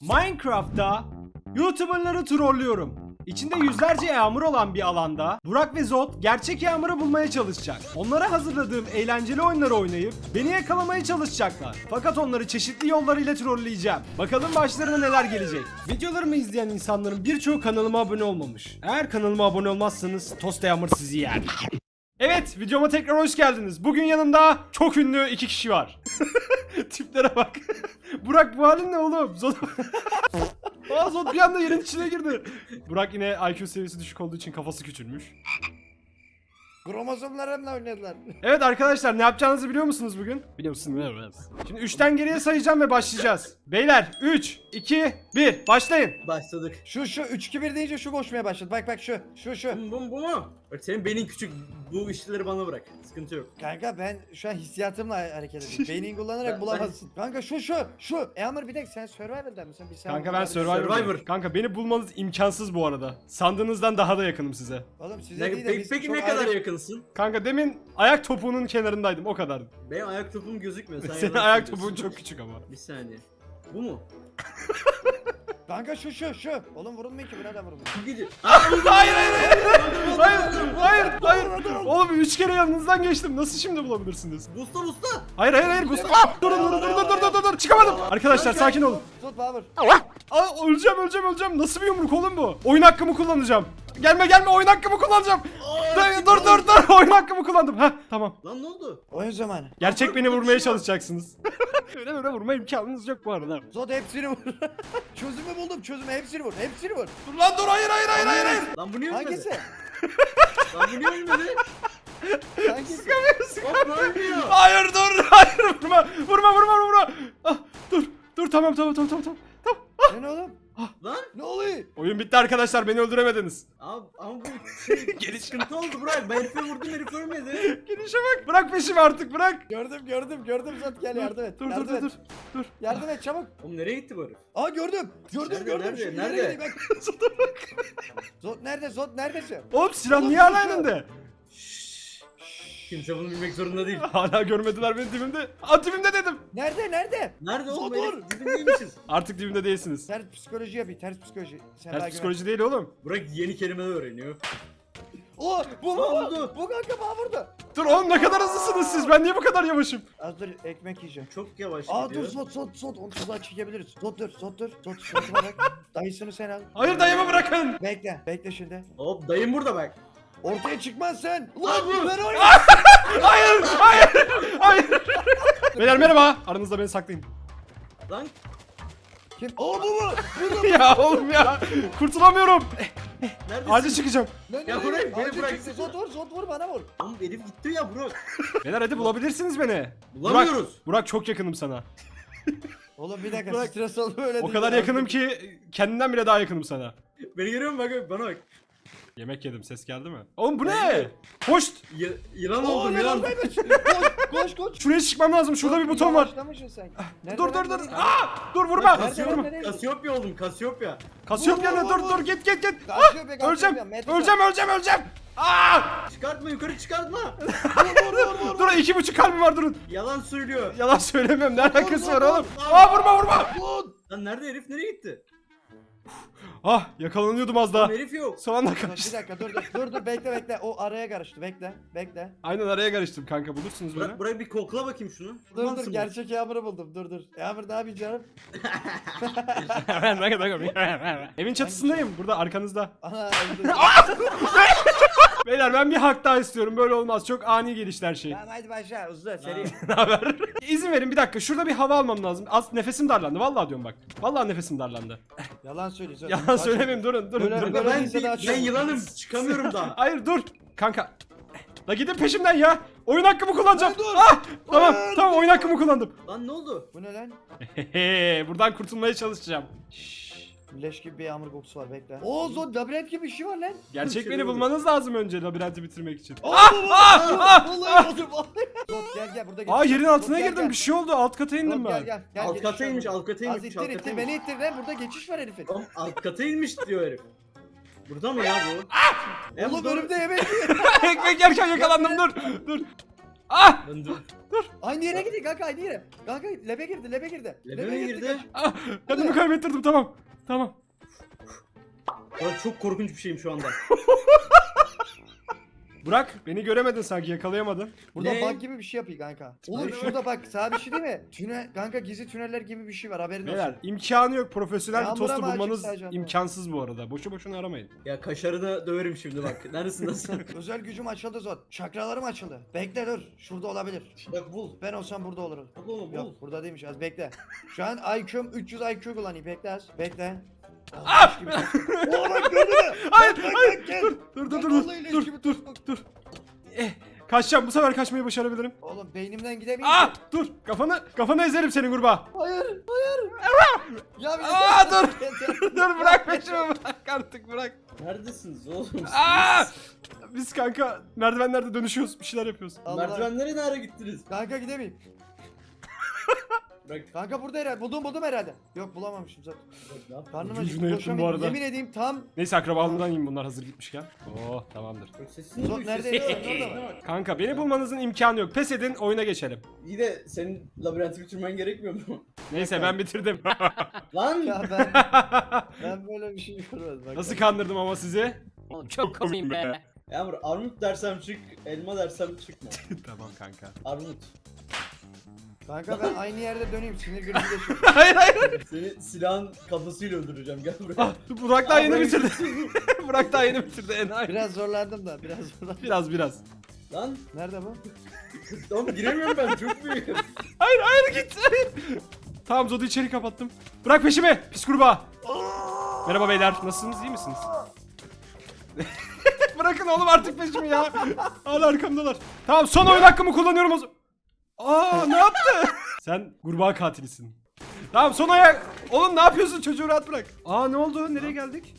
Minecraft'ta YouTuber'ları trollüyorum. İçinde yüzlerce yağmur olan bir alanda Burak ve Zot gerçek yağmuru bulmaya çalışacak. Onlara hazırladığım eğlenceli oyunları oynayıp beni yakalamaya çalışacaklar. Fakat onları çeşitli yollarıyla trolleyeceğim. Bakalım başlarına neler gelecek. Videolarımı izleyen insanların birçoğu kanalıma abone olmamış. Eğer kanalıma abone olmazsanız Tost Yağmur sizi yer. Evet videoma tekrar hoş geldiniz. Bugün yanımda çok ünlü iki kişi var. Tiplere bak. Burak bu halin ne oğlum? Zot... Aa Zot bir anda yerin içine girdi. Burak yine IQ seviyesi düşük olduğu için kafası küçülmüş. Kromozomlarımla oynadılar. Evet arkadaşlar ne yapacağınızı biliyor musunuz bugün? Biliyor? Evet. Şimdi 3'ten geriye sayacağım ve başlayacağız. Beyler 3, 2, 1 başlayın. Başladık. Şu şu 3 2 1 deyince şu koşmaya başladı. Bak bak şu. Şu şu. Bu, bu, bu mu? Bak senin beyin küçük. Bu işleri bana bırak. Sıkıntı yok. Kanka ben şu an hissiyatımla hareket ediyorum. Beynini kullanarak Ben- bulamazsın. Kanka şu şu şu. E Amr bir dakika sen Survivor'da mısın? Bir sen Kanka ben. Survivor. Survivor. Kanka beni bulmanız imkansız bu arada. Sandığınızdan daha da yakınım size. Oğlum size Ne, değil de peki biz peki çok ne kadar ayrı- yakınsın? Kanka demin ayak topuğunun kenarındaydım o kadar. Benim ayak topum gözükmüyor. Sen Senin yalan ayak söylüyorsun. topuğun çok küçük ama. Bir saniye. Bu mu? Kanka şu şu şu. Oğlum vurulmuyor ki birader vurulmuyor. Gidiyor. hayır hayır hayır. Hayır hayır hayır. Oğlum 3 kere yanınızdan geçtim. Nasıl şimdi bulabilirsiniz? Busta busta. Hayır hayır hayır. Gustav. Ah! Durun durun durun durun durun durun. Çıkamadım. Arkadaşlar sakin olun. Tut Babur. Aa, öleceğim öleceğim öleceğim. Nasıl bir yumruk oğlum bu? Oyun hakkımı kullanacağım. Gelme gelme oyun hakkımı kullanacağım. Dur dur dur dur. Oyun hakkımı kullandım. Heh tamam. Lan ne oldu? Oyun zamanı. Gerçek beni vurmaya çalışacaksınız. öyle böyle vurma imkanınız yok bu arada. Zod hepsini vur. çözümü buldum çözümü hepsini vur. Hepsini vur. Dur lan dur hayır hayır hayır hayır. hayır. Lan bu niye ölmedi? Hangisi? Lan bu niye ölmedi? Hangisi? Ne ölmüyor? Hayır dur hayır vurma vurma vurma vurma. Ah, dur dur tamam tamam tamam tamam tamam. Ne ne oğlum? Lan Ne oluyor? Oyun bitti arkadaşlar beni öldüremediniz. abi ama bu şey, Geliş- sıkıntı oldu Burak. Ben herife vurdum herif ölmedi. Gelişe bak. Bırak peşimi artık bırak. Gördüm gördüm gördüm Zod gel yardım et. Dur dur yardım dur et. dur. Dur. Yardım et çabuk. Oğlum nereye gitti bu herif? Aa gördüm. Gördüm Nerede, gördüm. nerede, ileri nerede? gidiyor, bak. Zota bak. Zod nerede? Zod neredesin? Oğlum silah niye hala elinde? Kimse bunu bilmek zorunda değil. Hala görmediler beni dibimde. Aa dibimde dedim. Nerede nerede? Nerede oğlum? Dur. Herif dibindeymişiz. Artık dibimde değilsiniz. Ters psikoloji yapayım ters psikoloji. Sen Ters psikoloji değil oğlum. Burak yeni kelimeler öğreniyor. Oo bu Ne bu oldu? bu. Bu kanka bana vurdu. Dur oğlum ne kadar hızlısınız siz. Ben niye bu kadar yavaşım? Az dur ekmek yiyeceğim. Çok yavaş Aa gidiyor. dur Zod Zod Zod onu tuzağa çekebiliriz. Zod dur Zod dur. Zod şurasına bak. Dayısını sen al. Hayır dayımı bırakın. Bekle bekle şimdi. Hop dayım burada bak. Ortaya çıkmaz sen. Dur. ben oraya. Hayır hayır hayır. Beyler merhaba. Aranızda beni saklayın. Lan Kim? Aa bu bu. ya oğlum ya. Kurtulamıyorum. neredesin? Acil çıkacağım. Ne, Ya ne? bırak, beni Acil bırak. çıktı. Zod vur Zod vur bana vur. Oğlum herif gitti ya Burak. Beyler hadi bulabilirsiniz beni. Bulamıyoruz. Burak, Burak çok yakınım sana. Oğlum bir dakika Bırak. stres oldu öyle O değil kadar ya. yakınım ki kendimden bile daha yakınım sana. Beni görüyor musun bak bana bak. Yemek yedim ses geldi mi? Oğlum bu ne? Geldi. Hoş. Y yılan Oo, oldum yılan. kaymış. Koş koş koş. Şuraya çıkmam lazım. Şurada bir buton var. Yavaşlamışsın sen. Nerede Dur dur dur. Aa! Dur vurma. Nerede? Vurma. Nerede? Kasiyopya oldum Kasiyopya. Kasıyorum Vur, vur, dur vur. dur git git git. Ah! Kasıyor be, kasıyor Öleceğim. Metin Öleceğim öleceğim öleceğim. Aa! Çıkartma yukarı çıkartma. Dur iki buçuk kalbim var durun. Yalan söylüyor. Yalan söylemiyorum. Ne alakası var oğlum? Aa vurma vurma. Vur. Lan nerede herif nereye gitti? Ah yakalanıyordum az daha. herif yok. Son anda Bir kaçtım. dakika dur dur dur dur bekle bekle o araya karıştı bekle bekle. Aynen araya karıştım kanka bulursunuz beni. Bırak bırak bir kokla bakayım şunu. Dur dur mı? gerçek Yağmur'u buldum dur dur. Yağmur ne yapacağım? Evin çatısındayım burada arkanızda. Ana öldü. Beyler ben bir hak daha istiyorum böyle olmaz çok ani gelişti her şey. Tamam hadi başla hızlı seri. ne haber? İzin verin bir dakika şurada bir hava almam lazım. Az nefesim darlandı vallahi diyorum bak. Vallahi nefesim darlandı. Yalan söylüyorsun. Yalan söylemeyeyim durun durun Böyle- durun. Ben, daha ben çok- yılanım çıkamıyorum daha. Hayır dur. Kanka. La gidin peşimden ya. Oyun hakkımı kullanacağım. Dur, dur. Ah! Tamam tamam oyun hakkımı kullandım. Lan ne oldu? Bu ne lan? Hehe, Buradan kurtulmaya çalışacağım. Şşş. Leş gibi bir yağmur kokusu var bekle. Oo zor labirent gibi bir şey var lan. Gerçek beni oldu. bulmanız lazım önce labirenti bitirmek için. Ah! oo, Ah! oo, Ah! Vallahi oldu vallahi. Zot gel gel burada Aa yerin altına Zot, gel, girdim gel. bir şey oldu alt kata indim Zot, gel ben. gel. gel Alt geçiş kataymış var alt burada. kataymış Az alt ittir ittir kataymış. beni ittir lan burada geçiş var herifin. Oğlum alt kataymış diyor herif. Burada mı ya bu? E, Oğlum bu- önümde yemek Ekmek yerken yakalandım dur. Dur. Ah! Lan dur. Aynı yere gidiyor kanka aynı yere. Kanka lebe girdi lebe girdi. Lebe mi girdi? kaç. ah! Kendimi kaybettirdim tamam. Tamam. Burak çok korkunç bir şeyim şu anda. Burak beni göremedin sanki yakalayamadın. Burada Ne? bug gibi bir şey yapıyor kanka. Oğlum şurada bak sana bir şey değil mi? Tünel, kanka gizli tüneller gibi bir şey var haberin Beyler olsun. imkanı yok profesyonel bir Yağmura tostu mı açık bulmanız sadece imkansız bu arada. Boşu boşuna aramayın. Ya kaşarını döverim şimdi bak. Neredesin nasıl? Özel gücüm açıldı Zot. Çakralarım açıldı. Bekle dur. Şurada olabilir. Bak bul. Ben olsam burada olurum. Bul oğlum bul. Yok burada değilmiş az bekle. Şu an IQ'm 300 IQ kullanayım bekle az. Bekle. Ah! Oğlum bak gördün mü? Hayır Bak, hayır bak, gel. dur dur dur dur dur gibi dur tuttuk. dur. Eh, kaçacağım bu sefer kaçmayı başarabilirim. Oğlum beynimden gidemeyim Ah dur kafanı kafanı ezerim senin kurbağa. Hayır hayır. ya bir Aa, dur. Yeter. dur bırak peşimi bırak artık bırak. Neredesiniz oğlum? Aa! Biz kanka merdivenlerde dönüşüyoruz bir şeyler yapıyoruz. Allah. Merdivenlere nereye gittiniz? Kanka gidemeyim. Bırak. Kanka burada herhalde. Buldum buldum herhalde. Yok bulamamışım zaten. Karnım Ucu acıktı. yırttım bu arada. Yemin edeyim tam. Neyse akrabalığından yiyeyim bunlar hazır gitmişken. Oh tamamdır. Sesini Zot duy. neredeydi? sesini- Orada mı? Kanka beni bulmanızın imkanı yok. Pes edin oyuna geçelim. İyi de senin labirenti bitirmen gerekmiyor mu? Neyse ben bitirdim. Lan! Ya ben ben böyle bir şey görmedim. Bak. Nasıl kandırdım ama sizi? Oğlum çok komiyim be. Yağmur armut dersem çık, elma dersem çıkma. tamam kanka. Armut. Kanka ben aynı yerde döneyim. Sinir krizi geçiyorum. hayır hayır. Seni silahın kafasıyla öldüreceğim gel buraya. Ah, Burak daha yeni bitirdi. Burak daha yeni bitirdi enayi. Biraz zorlandım da. Biraz zorlandım. Biraz biraz. Lan! Nerede bu? Oğlum giremiyorum ben çok büyüğüm. Hayır hayır git. Hayır. Tamam Zod'u içeri kapattım. Bırak peşimi pis kurbağa. Merhaba beyler nasılsınız iyi misiniz? Bırakın oğlum artık peşimi ya. Hala arkamdalar. Tamam son oyun hakkımı kullanıyorum o zaman. Aa ne yaptı? Sen kurbağa katilisin. Tamam son ayak. Oğlum ne yapıyorsun çocuğu rahat bırak. Aa ne oldu nereye geldik?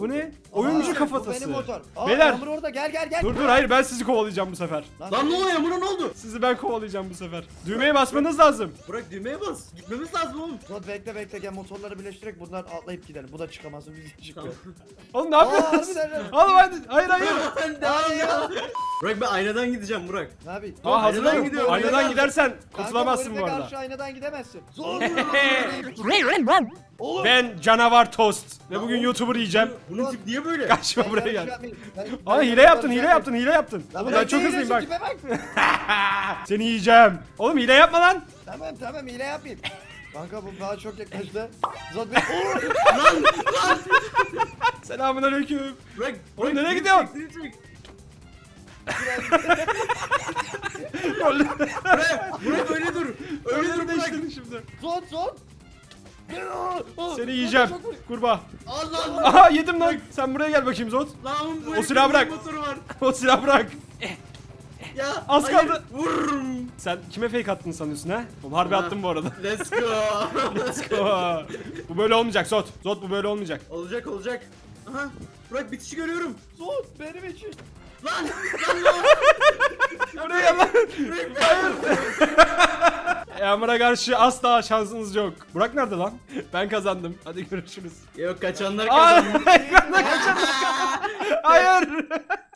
Bu ne? Oyuncu Aa, Bu kafatası. benim motor. Aa, Beyler. Yağmur orada gel gel gel. Dur dur hayır ben sizi kovalayacağım bu sefer. Lan ne oluyor Yağmur'a ne oldu? Sizi ben kovalayacağım bu sefer. Düğmeye basmanız lazım. Bırak düğmeye bas. Gitmemiz lazım oğlum. Zot bekle bekle gel motorları birleştirerek buradan atlayıp gidelim. Bu da çıkamaz biz çıkıyor. Oğlum ne yapıyorsunuz? Oğlum hadi. Hayır hayır. Ben devam ya. Burak ben aynadan gideceğim Burak. Ne yapayım? Aa Aynadan hazırlan. gidiyor, Aynadan aynadan. gidersen kurtulamazsın bu arada. karşı aynadan gidemezsin. Zor. Oğlum. Ben canavar tost ve bugün oğlum, YouTuber yiyeceğim. Bunun tip niye böyle? Kaçma Ben buraya gel. Aa hile yaptın, hile yaptın, hile yaptın. Lan Ben çok hızlıyım bak. Seni yiyeceğim. Oğlum hile yapma lan. Tamam tamam hile yapayım. Kanka bu daha çok yaklaştı. Zot bir... Selamun aleyküm. Burak, Oğlum Burak, nereye gidiyorsun? seni çek. Burak, Burak öyle dur. Öyle dur Burak. değiştirdin şimdi. Zot. Oo! Seni yiyeceğim. Kurbağa. Allah. Aha yedim lan. Sen buraya gel bakayım Zot. Lan bu O herifin silahı bırak. Motoru var. O silahı bırak. Ya. Az hayır, kaldı. Vururum. Sen kime fake attın sanıyorsun ha? Oğlum harbi Ha. attım bu arada. Let's go. Let's go. bu böyle olmayacak Zot. Zot bu böyle olmayacak. olacak olacak. Aha. Burak bitişi görüyorum. Zot benim için. Lan. Lan lan. Buraya lan. Burak, Yağmur'a karşı asla şansınız yok. Burak nerede lan? Ben kazandım. Hadi görüşürüz. Yok kaçanlar kazandı. Hayır.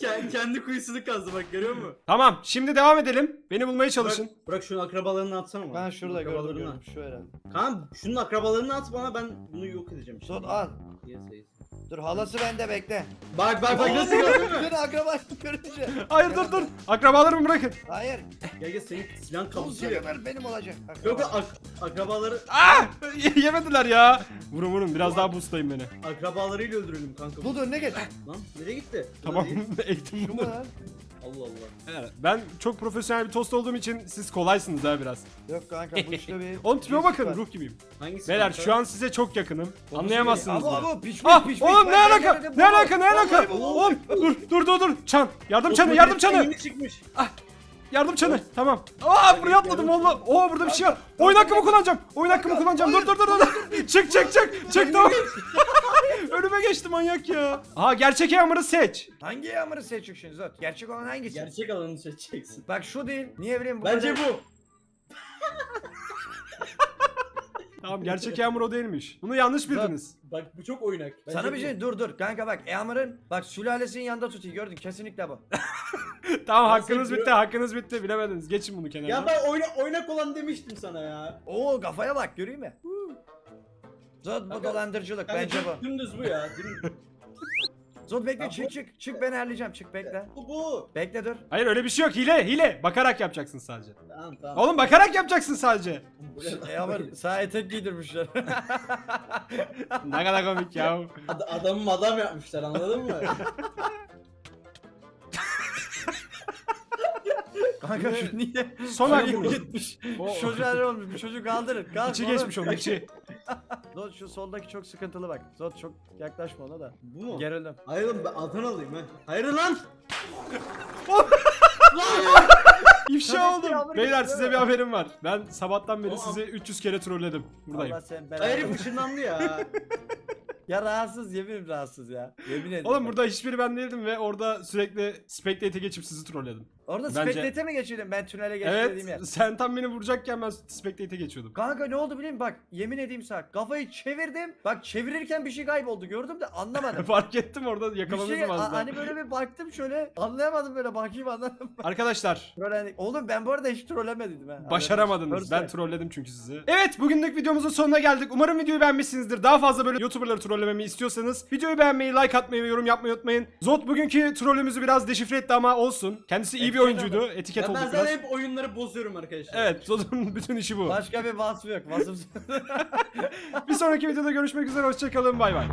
Ke- Kendi kuyusunu kazdı bak görüyor musun? Tamam şimdi devam edelim. Beni bulmaya çalışın. Bırak, bırak şunun akrabalarını atsana bana. Ben şurada gördüm. Şu herhalde. Kaan şunun akrabalarını at bana ben bunu yok edeceğim. Zot al. Yes, yes. Dur halası bende bekle. Bak bak bak nasıl gördün mü? Beni akraba görünce. Hayır dur dur. Akrabalarımı bırakın. Hayır. Gel gel senin silahın Bu kapısıyla. sefer benim olacak. Yok yok, ak- akrabaları Ah! Yemediler ya. Vurun vurun biraz daha boostlayın beni. akrabalarıyla öldürelim kanka. Dur dur ne geç? Lan nereye gitti? Tamam ektim Şu mu bunu. lan? Allah Allah. Evet, Ben çok profesyonel bir tost olduğum için siz kolaysınız ha biraz. Yok kanka bu işte bir... Oğlum tipime bakın ruh gibiyim. Hangisi? Beyler kanka? şu an size çok yakınım. Anlayamazsınız Abo da. abo piç piç Ah piç. oğlum ne alaka? Ne alaka? Ne alaka? Oğlum dur dur dur dur. Çan. Yardım çanı, yardım çanı. Yeni çıkmış. Yardım çanı. Tamam. Aa buraya atladım valla. Oo burada bir şey var. Oyun hakkımı kullanacağım. Oyun hakkımı kullanacağım. Dur dur dur dur. Çık çık çık. Çık tamam. Önüme geçti manyak ya. Aha gerçek yağmuru seç. Hangi yağmuru seçiyorsun Zot? Gerçek olan hangisi? Gerçek alanını seçeceksin. Bak şu değil. Niye bileyim bu Bence kadar- bu. Tamam gerçek yağmur o değilmiş. Bunu yanlış bildiniz. Bak bu çok oynak. Bence Sana bir bu. şey dur dur kanka bak Yağmur'un bak sülalesinin yanında tutuyor gördün kesinlikle bu. tamam Ben hakkınız bitti hakkınız bitti bilemediniz. Geçin bunu kenara. Ya ben oyna, oynak olan demiştim sana ya. Oo kafaya bak göreyim mi? Zod bu dolandırıcılık Kanka, bence bu. Dümdüz bu ya. dümdüz. Zod bekle Ya çık bu- çık. Çık ben ayarlayacağım çık bekle. bu bu. Bekle dur. Hayır öyle bir şey yok hile hile. Bakarak yapacaksın sadece. Tamam tamam. Oğlum bakarak yapacaksın sadece. E ama sağ etek giydirmişler. ne kadar komik ya. Ad- adamım adam yapmışlar anladın mı? Kanka şu niye? Son Şu hakkımız. gitmiş. O- çocuğa ne olmuş? Bir çocuğu kaldırın. Kalk İçi oğlum. geçmiş onun içi. Zod şu soldaki çok sıkıntılı bak. Zod çok yaklaşma ona da. bu mu? Gerildim. Hayır oğlum ben Adanalıyım ha. Hayır lan. İfşa Tabii ki oldum. yağmur Beyler geçti, size bir haberim var. Ben sabahtan beri Oğlum. sizi 300 kere trolledim. Buradayım. Allah sen Hayır ışınlandı ya. Ya rahatsız yemin rahatsız ya. Yemin ederim. Oğlum burada hiçbiri ben değildim ve orada sürekli Spectate'e geçip sizi trolledim. Orada Bence- Spectate'e mi geçiyordun? Ben tünele geçtim dediğim yer. Evet sen tam beni vuracakken ben Spectate'e geçiyordum. Kanka ne oldu biliyor musun? Bak yemin edeyim sana. Kafayı çevirdim. Bak çevirirken bir şey kayboldu gördüm de anlamadım. Fark ettim orada bir şey, az daha. hani böyle bir baktım şöyle anlayamadım böyle bakayım anladım. Arkadaşlar Trollendik. Oğlum ben bu arada hiç trollemediydim ha. Başaramadınız. Ben Görse. trolledim çünkü sizi. Evet bugünlük videomuzun sonuna geldik. Umarım videoyu beğenmişsinizdir. Daha fazla böyle YouTuber'ları trollememi istiyorsanız videoyu beğenmeyi, like atmayı ve yorum yapmayı unutmayın. Zot bugünkü trollümüzü biraz deşifre etti ama olsun. Kendisi iyi bir oyuncuydu. Etiket Ya ben olduk zaten biraz. hep oyunları bozuyorum arkadaşlar. Evet Zot'un bütün işi bu. Başka bir vasfı yok. Vasıfsız. Bir sonraki videoda görüşmek üzere. Hoşçakalın. Bay bay.